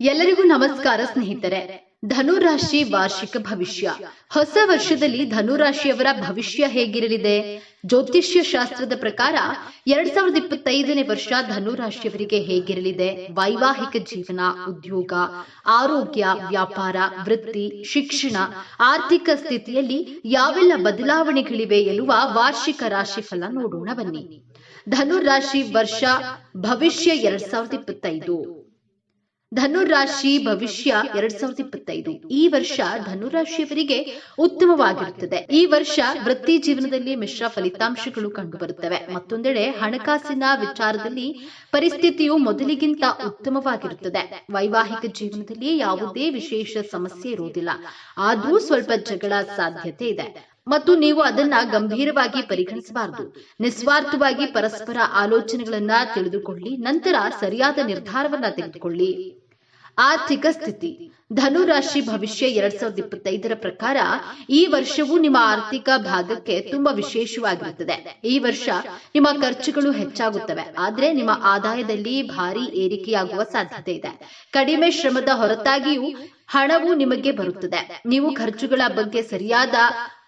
ಎಲ್ಲರಿಗೂ ನಮಸ್ಕಾರ ಸ್ನೇಹಿತರೆ. ಧನುರಾಶಿ ವಾರ್ಷಿಕ ಭವಿಷ್ಯ. ಹೊಸ ವರ್ಷದಲ್ಲಿ ಧನುರಾಶಿಯವರ ಭವಿಷ್ಯ ಹೇಗಿರಲಿದೆ? ಜ್ಯೋತಿಷ್ಯ ಶಾಸ್ತ್ರದ ಪ್ರಕಾರ ಎರಡ್ ಸಾವಿರದ ಇಪ್ಪತ್ತೈದನೇ ವರ್ಷ ಧನುರಾಶಿಯವರಿಗೆ ಹೇಗಿರಲಿದೆ? ವೈವಾಹಿಕ ಜೀವನ, ಉದ್ಯೋಗ, ಆರೋಗ್ಯ, ವ್ಯಾಪಾರ, ವೃತ್ತಿ, ಶಿಕ್ಷಣ, ಆರ್ಥಿಕ ಸ್ಥಿತಿಯಲ್ಲಿ ಯಾವೆಲ್ಲ ಬದಲಾವಣೆಗಳಿವೆ ಎನ್ನುವ ವಾರ್ಷಿಕ ರಾಶಿಫಲ ನೋಡೋಣ ಬನ್ನಿ. ಧನುರಾಶಿ ವರ್ಷ ಭವಿಷ್ಯ ಎರಡ್ ಸಾವಿರದ ಇಪ್ಪತ್ತೈದು. ಧನುರಾಶಿ ಭವಿಷ್ಯ ಎರಡ್ ಸಾವಿರದ ಇಪ್ಪತ್ತೈದು. ಈ ವರ್ಷ ಧನುರಾಶಿಯವರಿಗೆ ಉತ್ತಮವಾಗಿರುತ್ತದೆ. ಈ ವರ್ಷ ವೃತ್ತಿ ಜೀವನದಲ್ಲಿ ಮಿಶ್ರ ಫಲಿತಾಂಶಗಳು ಕಂಡುಬರುತ್ತವೆ. ಮತ್ತೊಂದೆಡೆ ಹಣಕಾಸಿನ ವಿಚಾರದಲ್ಲಿ ಪರಿಸ್ಥಿತಿಯು ಮೊದಲಿಗಿಂತ ಉತ್ತಮವಾಗಿರುತ್ತದೆ. ವೈವಾಹಿಕ ಜೀವನದಲ್ಲಿ ಯಾವುದೇ ವಿಶೇಷ ಸಮಸ್ಯೆ ಇರುವುದಿಲ್ಲ. ಆದರೂ ಸ್ವಲ್ಪ ಜಗಳ ಸಾಧ್ಯತೆ ಇದೆ. ಮತ್ತು ನೀವು ಅದನ್ನ ಗಂಭೀರವಾಗಿ ಪರಿಗಣಿಸಬಾರದು. ನಿಸ್ವಾರ್ಥವಾಗಿ ಪರಸ್ಪರ ಆಲೋಚನೆಗಳನ್ನ ತಿಳಿದುಕೊಳ್ಳಿ. ನಂತರ ಸರಿಯಾದ ನಿರ್ಧಾರವನ್ನ ತೆಗೆದುಕೊಳ್ಳಿ. ಆರ್ಥಿಕ ಸ್ಥಿತಿ. ಧನುರಾಶಿ ಭವಿಷ್ಯ ಎರಡ್ ಸಾವಿರದ ಇಪ್ಪತ್ತೈದರ ಪ್ರಕಾರ ಈ ವರ್ಷವು ನಿಮ್ಮ ಆರ್ಥಿಕ ಭಾಗಕ್ಕೆ ತುಂಬಾ ವಿಶೇಷವಾಗಿರುತ್ತದೆ. ಈ ವರ್ಷ ನಿಮ್ಮ ಖರ್ಚುಗಳು ಹೆಚ್ಚಾಗುತ್ತವೆ. ಆದ್ರೆ ನಿಮ್ಮ ಆದಾಯದಲ್ಲಿ ಭಾರಿ ಏರಿಕೆಯಾಗುವ ಸಾಧ್ಯತೆ ಇದೆ. ಕಡಿಮೆ ಶ್ರಮದ ಹೊರತಾಗಿಯೂ ಹಣವು ನಿಮಗೆ ಬರುತ್ತದೆ. ನೀವು ಖರ್ಚುಗಳ ಬಗ್ಗೆ ಸರಿಯಾದ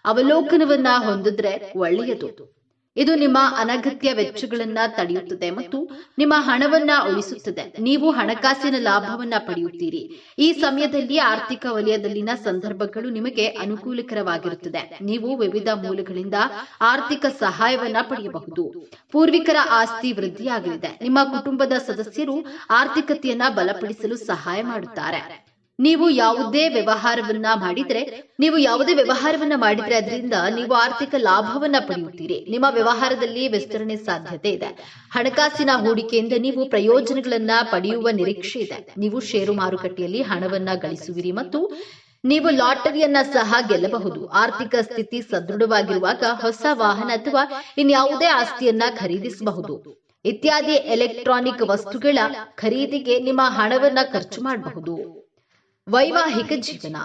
ಅವಲೋಕನವನ್ನ ಹೊಂದಿದ್ರೆ ಒಳ್ಳೆಯದು. ಇದು ನಿಮ್ಮ ಅನಗತ್ಯ ವೆಚ್ಚಗಳನ್ನ ತಡೆಯುತ್ತದೆ ಮತ್ತು ನಿಮ್ಮ ಹಣವನ್ನ ಉಳಿಸುತ್ತದೆ. ನೀವು ಹಣಕಾಸಿನ ಲಾಭವನ್ನ ಪಡೆಯುತ್ತೀರಿ. ಈ ಸಮಯದಲ್ಲಿ ಆರ್ಥಿಕ ವಲಯದಲ್ಲಿನ ಸಂದರ್ಭಗಳು ನಿಮಗೆ ಅನುಕೂಲಕರವಾಗಿರುತ್ತದೆ. ನೀವು ವಿವಿಧ ಮೂಲಗಳಿಂದ ಆರ್ಥಿಕ ಸಹಾಯವನ್ನ ಪಡೆಯಬಹುದು. ಪೂರ್ವಿಕರ ಆಸ್ತಿ ವೃದ್ಧಿಯಾಗಲಿದೆ. ನಿಮ್ಮ ಕುಟುಂಬದ ಸದಸ್ಯರು ಆರ್ಥಿಕತೆಯನ್ನ ಬಲಪಡಿಸಲು ಸಹಾಯ ಮಾಡುತ್ತಾರೆ. ನೀವು ಯಾವುದೇ ವ್ಯವಹಾರವನ್ನ ಮಾಡಿದ್ರೆ, ನೀವು ಯಾವುದೇ ವ್ಯವಹಾರವನ್ನ ಮಾಡಿದ್ರೆ ಅದರಿಂದ ನೀವು ಆರ್ಥಿಕ ಲಾಭವನ್ನ ಪಡೆಯುತ್ತೀರಿ. ನಿಮ್ಮ ವ್ಯವಹಾರದಲ್ಲಿ ವಿಸ್ತರಣೆ ಸಾಧ್ಯತೆ ಇದೆ. ಹಣಕಾಸಿನ ಹೂಡಿಕೆಯಿಂದ ನೀವು ಪ್ರಯೋಜನಗಳನ್ನ ಪಡೆಯುವ ನಿರೀಕ್ಷೆ ಇದೆ. ನೀವು ಷೇರು ಮಾರುಕಟ್ಟೆಯಲ್ಲಿ ಹಣವನ್ನ ಗಳಿಸುವಿರಿ ಮತ್ತು ನೀವು ಲಾಟರಿಯನ್ನ ಸಹ ಗೆಲ್ಲಬಹುದು. ಆರ್ಥಿಕ ಸ್ಥಿತಿ ಸದೃಢವಾಗಿರುವಾಗ ಹೊಸ ವಾಹನ ಅಥವಾ ಇನ್ಯಾವುದೇ ಆಸ್ತಿಯನ್ನ ಖರೀದಿಸಬಹುದು. ಇತ್ಯಾದಿ ಎಲೆಕ್ಟ್ರಾನಿಕ್ ವಸ್ತುಗಳ ಖರೀದಿಗೆ ನಿಮ್ಮ ಹಣವನ್ನ ಖರ್ಚು ಮಾಡಬಹುದು. ವೈವಾಹಿಕ ಜೀವನ.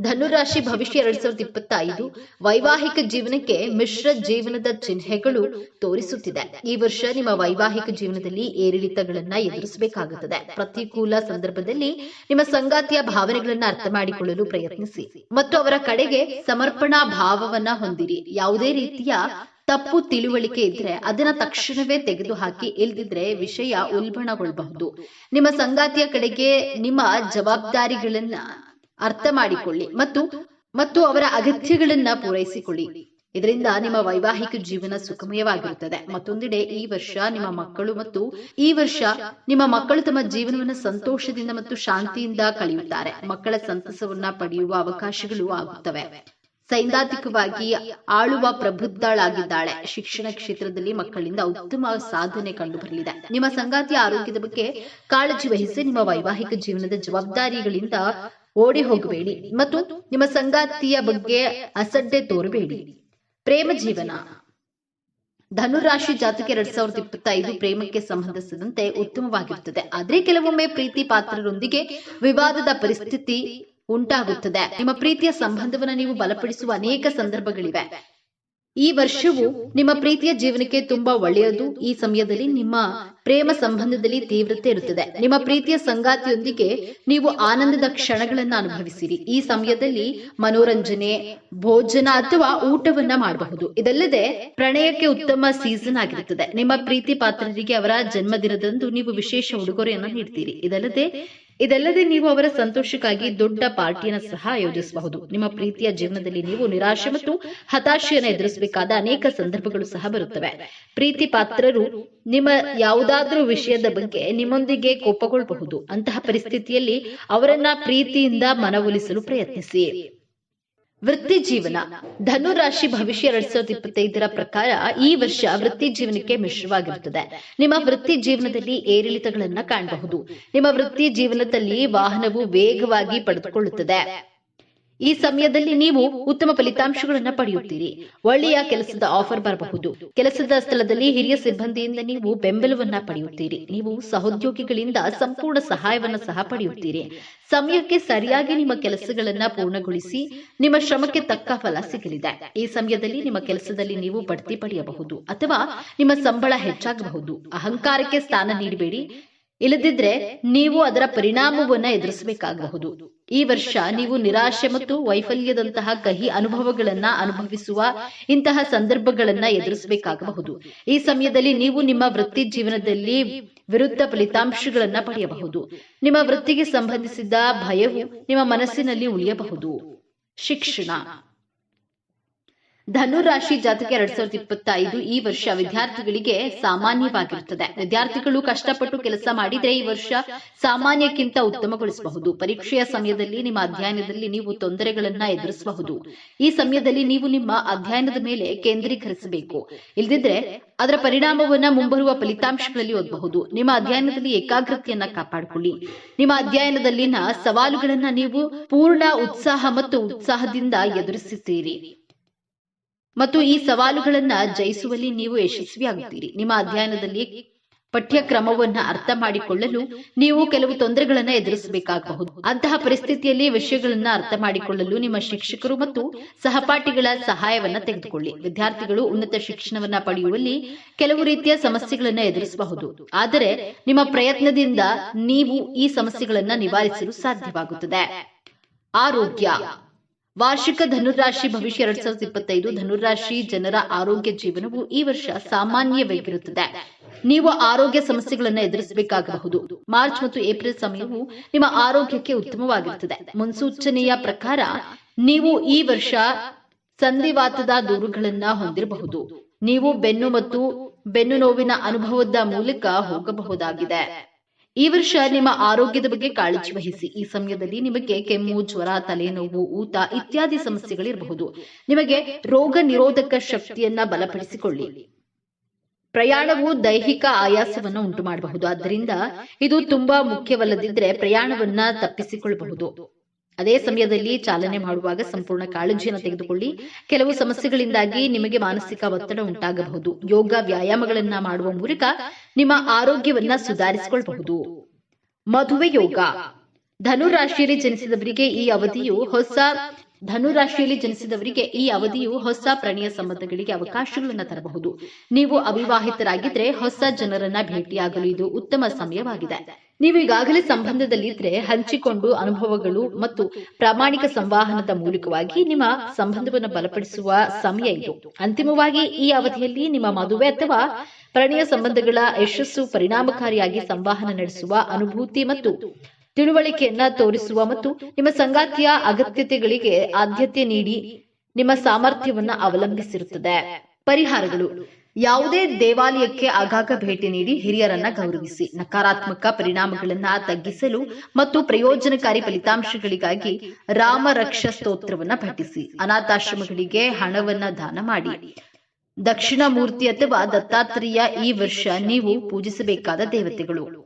ಧನುರಾಶಿ ಭವಿಷ್ಯ ಎರಡ್ ಸಾವಿರದ ಇಪ್ಪತ್ತೈದು ವೈವಾಹಿಕ ಜೀವನಕ್ಕೆ ಮಿಶ್ರ ಜೀವನದ ಚಿಹ್ನೆಗಳು ತೋರಿಸುತ್ತಿದೆ. ಈ ವರ್ಷ ನಿಮ್ಮ ವೈವಾಹಿಕ ಜೀವನದಲ್ಲಿ ಏರಿಳಿತಗಳನ್ನ ಎದುರಿಸಬೇಕಾಗುತ್ತದೆ. ಪ್ರತಿಕೂಲ ಸಂದರ್ಭದಲ್ಲಿ ನಿಮ್ಮ ಸಂಗಾತಿಯ ಭಾವನೆಗಳನ್ನ ಅರ್ಥ ಮಾಡಿಕೊಳ್ಳಲು ಪ್ರಯತ್ನಿಸಿ. ಮತ್ತು ಅವರ ಕಡೆಗೆ ಸಮರ್ಪಣಾ ಭಾವವನ್ನ ಹೊಂದಿರಿ. ಯಾವುದೇ ರೀತಿಯ ತಪ್ಪು ತಿಳುವಳಿಕೆ ಇದ್ರೆ ಅದನ್ನ ತಕ್ಷಣವೇ ತೆಗೆದುಹಾಕಿ, ಇಲ್ದಿದ್ರೆ ವಿಷಯ ಉಲ್ಬಣಗೊಳ್ಳಬಹುದು ನಿಮ್ಮ ಸಂಗಾತಿಯ ಕಡೆಗೆ ನಿಮ್ಮ ಜವಾಬ್ದಾರಿಗಳನ್ನ ಅರ್ಥ ಮಾಡಿಕೊಳ್ಳಿ ಮತ್ತು ಮತ್ತು ಅವರ ಅಗತ್ಯಗಳನ್ನ ಪೂರೈಸಿಕೊಳ್ಳಿ. ಇದರಿಂದ ನಿಮ್ಮ ವೈವಾಹಿಕ ಜೀವನ ಸುಖಮಯವಾಗಿರುತ್ತದೆ ಮತ್ತೊಂದೆಡೆ ಈ ವರ್ಷ ನಿಮ್ಮ ಮಕ್ಕಳು ಮತ್ತು ಈ ವರ್ಷ ನಿಮ್ಮ ಮಕ್ಕಳು ತಮ್ಮ ಜೀವನವನ್ನು ಸಂತೋಷದಿಂದ ಮತ್ತು ಶಾಂತಿಯಿಂದ ಕಳೆಯುತ್ತಾರೆ. ಮಕ್ಕಳ ಸಂತಸವನ್ನ ಪಡೆಯುವ ಅವಕಾಶಗಳು ಆಗುತ್ತವೆ. ಸೈದ್ಧಾಂತಿಕವಾಗಿ ಆಳುವ ಪ್ರಬುದ್ಧಳಾಗಿದ್ದಾಳೆ. ಶಿಕ್ಷಣ ಕ್ಷೇತ್ರದಲ್ಲಿ ಮಕ್ಕಳಿಂದ ಉತ್ತಮ ಸಾಧನೆ ಕಂಡುಬರಲಿದೆ. ನಿಮ್ಮ ಸಂಗಾತಿಯ ಆರೋಗ್ಯದ ಬಗ್ಗೆ ಕಾಳಜಿ ವಹಿಸಿ ನಿಮ್ಮ ವೈವಾಹಿಕ ಜೀವನದ ಜವಾಬ್ದಾರಿಗಳಿಂದ ಓಡಿ ಹೋಗಬೇಡಿ ಮತ್ತು ನಿಮ್ಮ ಸಂಗಾತಿಯ ಬಗ್ಗೆ ಅಸಡ್ಡೆ ತೋರಬೇಡಿ. ಪ್ರೇಮ ಜೀವನ. ಧನುರಾಶಿ ಜಾತಕ ಎರಡ್ ಸಾವಿರದ ಇಪ್ಪತ್ತೈದು ಪ್ರೇಮಕ್ಕೆ ಸಂಬಂಧಿಸಿದಂತೆ ಉತ್ತಮವಾಗಿರುತ್ತದೆ. ಆದ್ರೆ ಕೆಲವೊಮ್ಮೆ ಪ್ರೀತಿ ಪಾತ್ರರೊಂದಿಗೆ ವಿವಾದದ ಪರಿಸ್ಥಿತಿ ಉಂಟಾಗುತ್ತದೆ. ನಿಮ್ಮ ಪ್ರೀತಿಯ ಸಂಬಂಧವನ್ನ ನೀವು ಬಲಪಡಿಸುವ ಅನೇಕ ಸಂದರ್ಭಗಳಿವೆ. ಈ ವರ್ಷವು ನಿಮ್ಮ ಪ್ರೀತಿಯ ಜೀವನಕ್ಕೆ ತುಂಬಾ ಒಳ್ಳೆಯದು. ಈ ಸಮಯದಲ್ಲಿ ನಿಮ್ಮ ಪ್ರೇಮ ಸಂಬಂಧದಲ್ಲಿ ತೀವ್ರತೆ ಇರುತ್ತದೆ. ನಿಮ್ಮ ಪ್ರೀತಿಯ ಸಂಗಾತಿಯೊಂದಿಗೆ ನೀವು ಆನಂದದ ಕ್ಷಣಗಳನ್ನ ಅನುಭವಿಸಿರಿ. ಈ ಸಮಯದಲ್ಲಿ ಮನೋರಂಜನೆ, ಭೋಜನ ಅಥವಾ ಊಟವನ್ನ ಮಾಡಬಹುದು. ಇದಲ್ಲದೆ ಪ್ರಣಯಕ್ಕೆ ಉತ್ತಮ ಸೀಸನ್ ಆಗಿರುತ್ತದೆ. ನಿಮ್ಮ ಪ್ರೀತಿ ಪಾತ್ರರಿಗೆ ಅವರ ಜನ್ಮದಿನದಂದು ನೀವು ವಿಶೇಷ ಉಡುಗೊರೆಯನ್ನು ನೀಡ್ತೀರಿ. ಇದಲ್ಲದೆ ಇದಲ್ಲದೆ ನೀವು ಅವರ ಸಂತೋಷಕ್ಕಾಗಿ ದೊಡ್ಡ ಪಾರ್ಟಿಯನ್ನು ಸಹ ಆಯೋಜಿಸಬಹುದು. ನಿಮ್ಮ ಪ್ರೀತಿಯ ಜೀವನದಲ್ಲಿ ನೀವು ನಿರಾಶೆ ಮತ್ತು ಹತಾಶೆಯನ್ನು ಎದುರಿಸಬೇಕಾದ ಅನೇಕ ಸಂದರ್ಭಗಳು ಸಹ ಬರುತ್ತವೆ. ಪ್ರೀತಿ ಪಾತ್ರರು ನಿಮ್ಮ ಯಾವುದಾದ್ರೂ ವಿಷಯದ ಬಗ್ಗೆ ನಿಮ್ಮೊಂದಿಗೆ ಕೋಪಗೊಳ್ಳಬಹುದು. ಅಂತಹ ಪರಿಸ್ಥಿತಿಯಲ್ಲಿ ಅವರನ್ನ ಪ್ರೀತಿಯಿಂದ ಮನವೊಲಿಸಲು ಪ್ರಯತ್ನಿಸಿ. ವೃತ್ತಿ ಜೀವನ ಧನುರಾಶಿ ಭವಿಷ್ಯ ಎರಡ್ ಸಾವಿರದ ಇಪ್ಪತ್ತೈದರ ಪ್ರಕಾರ ಈ ವರ್ಷ ವೃತ್ತಿ ಜೀವನಕ್ಕೆ ಮಿಶ್ರವಾಗಿರುತ್ತದೆ. ನಿಮ್ಮ ವೃತ್ತಿ ಜೀವನದಲ್ಲಿ ಏರಿಳಿತಗಳನ್ನ ಕಾಣಬಹುದು. ನಿಮ್ಮ ವೃತ್ತಿ ಜೀವನದಲ್ಲಿ ವಾಹನವು ವೇಗವಾಗಿ ಪಡೆದುಕೊಳ್ಳುತ್ತದೆ. ಈ ಸಮಯದಲ್ಲಿ ನೀವು ಉತ್ತಮ ಫಲಿತಾಂಶಗಳನ್ನು ಪಡೆಯುತ್ತೀರಿ. ಒಳ್ಳೆಯ ಕೆಲಸದ ಆಫರ್ ಬರಬಹುದು. ಕೆಲಸದ ಸ್ಥಳದಲ್ಲಿ ಹಿರಿಯ ಸಿಬ್ಬಂದಿಯಿಂದ ನೀವು ಬೆಂಬಲವನ್ನ ಪಡೆಯುತ್ತೀರಿ. ನೀವು ಸಹೋದ್ಯೋಗಿಗಳಿಂದ ಸಂಪೂರ್ಣ ಸಹಾಯವನ್ನು ಸಹ ಪಡೆಯುತ್ತೀರಿ. ಸಮಯಕ್ಕೆ ಸರಿಯಾಗಿ ನಿಮ್ಮ ಕೆಲಸಗಳನ್ನ ಪೂರ್ಣಗೊಳಿಸಿ ನಿಮ್ಮ ಶ್ರಮಕ್ಕೆ ತಕ್ಕ ಫಲ ಸಿಗಲಿದೆ. ಈ ಸಮಯದಲ್ಲಿ ನಿಮ್ಮ ಕೆಲಸದಲ್ಲಿ ನೀವು ಬಡ್ತಿ ಪಡೆಯಬಹುದು ಅಥವಾ ನಿಮ್ಮ ಸಂಬಳ ಹೆಚ್ಚಾಗಬಹುದು. ಅಹಂಕಾರಕ್ಕೆ ಸ್ಥಾನ ನೀಡಬೇಡಿ. ಇಲ್ಲದಿದ್ರೆ ನೀವು ಅದರ ಪರಿಣಾಮವನ್ನ ಎದುರಿಸಬೇಕಾಗಬಹುದು. ಈ ವರ್ಷ ನೀವು ನಿರಾಶೆ ಮತ್ತು ವೈಫಲ್ಯದಂತಹ ಕಹಿ ಅನುಭವಗಳನ್ನ ಅನುಭವಿಸುವ ಇಂತಹ ಸಂದರ್ಭಗಳನ್ನ ಎದುರಿಸಬೇಕಾಗಬಹುದು. ಈ ಸಮಯದಲ್ಲಿ ನೀವು ನಿಮ್ಮ ವೃತ್ತಿ ಜೀವನದಲ್ಲಿ ವಿರುದ್ಧ ಫಲಿತಾಂಶಗಳನ್ನ ಪಡೆಯಬಹುದು. ನಿಮ್ಮ ವೃತ್ತಿಗೆ ಸಂಬಂಧಿಸಿದ ಭಯವು ನಿಮ್ಮ ಮನಸ್ಸಿನಲ್ಲಿ ಉಳಿಯಬಹುದು. ಶಿಕ್ಷಣ. ಧನು ರಾಶಿ ಜಾತಕ ಎರಡ್ ಸಾವಿರದ ಇಪ್ಪತ್ತೈದು ಈ ವರ್ಷ ವಿದ್ಯಾರ್ಥಿಗಳಿಗೆ ಸಾಮಾನ್ಯವಾಗಿರುತ್ತದೆ. ವಿದ್ಯಾರ್ಥಿಗಳು ಕಷ್ಟಪಟ್ಟು ಕೆಲಸ ಮಾಡಿದ್ರೆ ಈ ವರ್ಷ ಸಾಮಾನ್ಯಕ್ಕಿಂತ ಉತ್ತಮಗೊಳಿಸಬಹುದು. ಪರೀಕ್ಷೆಯ ಸಮಯದಲ್ಲಿ ನಿಮ್ಮ ಅಧ್ಯಯನದಲ್ಲಿ ನೀವು ತೊಂದರೆಗಳನ್ನ ಎದುರಿಸಬಹುದು. ಈ ಸಮಯದಲ್ಲಿ ನೀವು ನಿಮ್ಮ ಅಧ್ಯಯನದ ಮೇಲೆ ಕೇಂದ್ರೀಕರಿಸಬೇಕು. ಇಲ್ದಿದ್ರೆ ಅದರ ಪರಿಣಾಮವನ್ನ ಮುಂಬರುವ ಫಲಿತಾಂಶಗಳಲ್ಲಿ ಓದಬಹುದು. ನಿಮ್ಮ ಅಧ್ಯಯನದಲ್ಲಿ ಏಕಾಗ್ರತೆಯನ್ನ ಕಾಪಾಡಿಕೊಳ್ಳಿ. ನಿಮ್ಮ ಅಧ್ಯಯನದಲ್ಲಿನ ಸವಾಲುಗಳನ್ನ ನೀವು ಪೂರ್ಣ ಉತ್ಸಾಹ ಮತ್ತು ಉತ್ಸಾಹದಿಂದ ಎದುರಿಸುತ್ತೀರಿ ಮತ್ತು ಈ ಸವಾಲುಗಳನ್ನ ಜಯಿಸುವಲ್ಲಿ ನೀವು ಯಶಸ್ವಿಯಾಗುತ್ತೀರಿ. ನಿಮ್ಮ ಅಧ್ಯಯನದಲ್ಲಿ ಪಠ್ಯಕ್ರಮವನ್ನು ಅರ್ಥ ಮಾಡಿಕೊಳ್ಳಲು ನೀವು ಕೆಲವು ತೊಂದರೆಗಳನ್ನ ಎದುರಿಸಬೇಕಾಗಬಹುದು. ಅಂತಹ ಪರಿಸ್ಥಿತಿಯಲ್ಲಿ ವಿಷಯಗಳನ್ನ ಅರ್ಥ ಮಾಡಿಕೊಳ್ಳಲು ನಿಮ್ಮ ಶಿಕ್ಷಕರು ಮತ್ತು ಸಹಪಾಠಿಗಳ ಸಹಾಯವನ್ನ ತೆಗೆದುಕೊಳ್ಳಿ. ವಿದ್ಯಾರ್ಥಿಗಳು ಉನ್ನತ ಶಿಕ್ಷಣವನ್ನ ಪಡೆಯುವಲ್ಲಿ ಕೆಲವು ರೀತಿಯ ಸಮಸ್ಯೆಗಳನ್ನ ಎದುರಿಸಬಹುದು. ಆದರೆ ನಿಮ್ಮ ಪ್ರಯತ್ನದಿಂದ ನೀವು ಈ ಸಮಸ್ಯೆಗಳನ್ನ ನಿವಾರಿಸಲು ಸಾಧ್ಯವಾಗುತ್ತದೆ. ಆರೋಗ್ಯ. ವಾರ್ಷಿಕ ಧನುರಾಶಿ ಭವಿಷ್ಯ ಎರಡ್ ಸಾವಿರದ ಇಪ್ಪತ್ತೈದು ಧನುರಾಶಿ ಜನರ ಆರೋಗ್ಯ ಜೀವನವು ಈ ವರ್ಷ ಸಾಮಾನ್ಯವಾಗಿರುತ್ತದೆ. ನೀವು ಆರೋಗ್ಯ ಸಮಸ್ಯೆಗಳನ್ನು ಎದುರಿಸಬೇಕಾಗಬಹುದು. ಮಾರ್ಚ್ ಮತ್ತು ಏಪ್ರಿಲ್ ಸಮಯವು ನಿಮ್ಮ ಆರೋಗ್ಯಕ್ಕೆ ಉತ್ತಮವಾಗಿರುತ್ತದೆ. ಮುನ್ಸೂಚನೆಯ ಪ್ರಕಾರ, ನೀವು ಈ ವರ್ಷ ಸಂಧಿವಾತದ ದೂರುಗಳನ್ನ ಹೊಂದಿರಬಹುದು. ನೀವು ಬೆನ್ನು ಮತ್ತು ಬೆನ್ನು ನೋವಿನ ಅನುಭವದ ಮೂಲಕ ಹೋಗಬಹುದಾಗಿದೆ. ಈ ವರ್ಷ ನಿಮ್ಮ ಆರೋಗ್ಯದ ಬಗ್ಗೆ ಕಾಳಜಿ ವಹಿಸಿ. ಈ ಸಮಯದಲ್ಲಿ ನಿಮಗೆ ಕೆಮ್ಮು, ಜ್ವರ, ತಲೆನೋವು ಊತ ಇತ್ಯಾದಿ ಸಮಸ್ಯೆಗಳಿರಬಹುದು. ನಿಮಗೆ ರೋಗ ನಿರೋಧಕ ಶಕ್ತಿಯನ್ನ ಬಲಪಡಿಸಿಕೊಳ್ಳಿ. ಪ್ರಯಾಣವು ದೈಹಿಕ ಆಯಾಸವನ್ನು ಉಂಟು ಮಾಡಬಹುದು ಆದ್ದರಿಂದ ಇದು ತುಂಬಾ ಮುಖ್ಯವಲ್ಲದಿದ್ದರೆ ಪ್ರಯಾಣವನ್ನ ತಪ್ಪಿಸಿಕೊಳ್ಳಬಹುದು. ಅದೇ ಸಮಯದಲ್ಲಿ ಚಾಲನೆ ಮಾಡುವಾಗ ಸಂಪೂರ್ಣ ಕಾಳಜಿಯನ್ನು ತೆಗೆದುಕೊಳ್ಳಿ. ಕೆಲವು ಸಮಸ್ಯೆಗಳಿಂದಾಗಿ ನಿಮಗೆ ಮಾನಸಿಕ ಒತ್ತಡ ಉಂಟಾಗಬಹುದು. ಯೋಗ ವ್ಯಾಯಾಮಗಳನ್ನ ಮಾಡುವ ಮೂಲಕ ನಿಮ್ಮ ಆರೋಗ್ಯವನ್ನ ಸುಧಾರಿಸಿಕೊಳ್ಳಬಹುದು ಮದುವೆ ಯೋಗ. ಧನು ರಾಶಿಯಲ್ಲಿ ಜನಿಸಿದವರಿಗೆ ಈ ಅವಧಿಯು ಹೊಸ ಧನು ರಾಶಿಯಲ್ಲಿ ಜನಿಸಿದವರಿಗೆ ಈ ಅವಧಿಯು ಹೊಸ ಪ್ರಣಯ ಸಂಬಂಧಗಳಿಗೆ ಅವಕಾಶಗಳನ್ನು ತರಬಹುದು. ನೀವು ಅವಿವಾಹಿತರಾಗಿದ್ರೆ ಹೊಸ ಜನರನ್ನ ಭೇಟಿಯಾಗಲು ಇದು ಉತ್ತಮ ಸಮಯವಾಗಿದೆ. ನೀವು ಈಗಾಗಲೇ ಸಂಬಂಧದಲ್ಲಿದ್ರೆ ಹಂಚಿಕೊಂಡು ಅನುಭವಗಳು ಮತ್ತು ಪ್ರಾಮಾಣಿಕ ಸಂವಹನದ ಮೂಲಕವಾಗಿ ನಿಮ್ಮ ಸಂಬಂಧವನ್ನು ಬಲಪಡಿಸುವ ಸಮಯ ಇದು. ಅಂತಿಮವಾಗಿ ಈ ಅವಧಿಯಲ್ಲಿ ನಿಮ್ಮ ಮದುವೆ ಅಥವಾ ಪ್ರಣಯ ಸಂಬಂಧಗಳ ಯಶಸ್ಸು ಪರಿಣಾಮಕಾರಿಯಾಗಿ ಸಂವಹನ ನಡೆಸುವ ಅನುಭೂತಿ ಮತ್ತು ತಿಳುವಳಿಕೆಯನ್ನ ತೋರಿಸುವ ಮತ್ತು ನಿಮ್ಮ ಸಂಗಾತಿಯ ಅಗತ್ಯತೆಗಳಿಗೆ ಆದ್ಯತೆ ನೀಡಿ ನಿಮ್ಮ ಸಾಮರ್ಥ್ಯವನ್ನ ಅವಲಂಬಿಸಿರುತ್ತದೆ. ಪರಿಹಾರಗಳು. ಯಾವುದೇ ದೇವಾಲಯಕ್ಕೆ ಆಗಾಗ ಭೇಟಿ ನೀಡಿ ಹಿರಿಯರನ್ನ ಗೌರವಿಸಿ. ನಕಾರಾತ್ಮಕ ಪರಿಣಾಮಗಳನ್ನ ತಗ್ಗಿಸಲು ಮತ್ತು ಪ್ರಯೋಜನಕಾರಿ ಫಲಿತಾಂಶಗಳಿಗಾಗಿ ರಾಮರಕ್ಷಾ ಸ್ತೋತ್ರವನ್ನ ಪಠಿಸಿ. ಅನಾಥಾಶ್ರಮಗಳಿಗೆ ಹಣವನ್ನ ದಾನ ಮಾಡಿ. ದಕ್ಷಿಣ ಮೂರ್ತಿ ಅಥವಾ ದತ್ತಾತ್ರೇಯ ಈ ವರ್ಷ ನೀವು ಪೂಜಿಸಬೇಕಾದ ದೇವತೆಗಳು.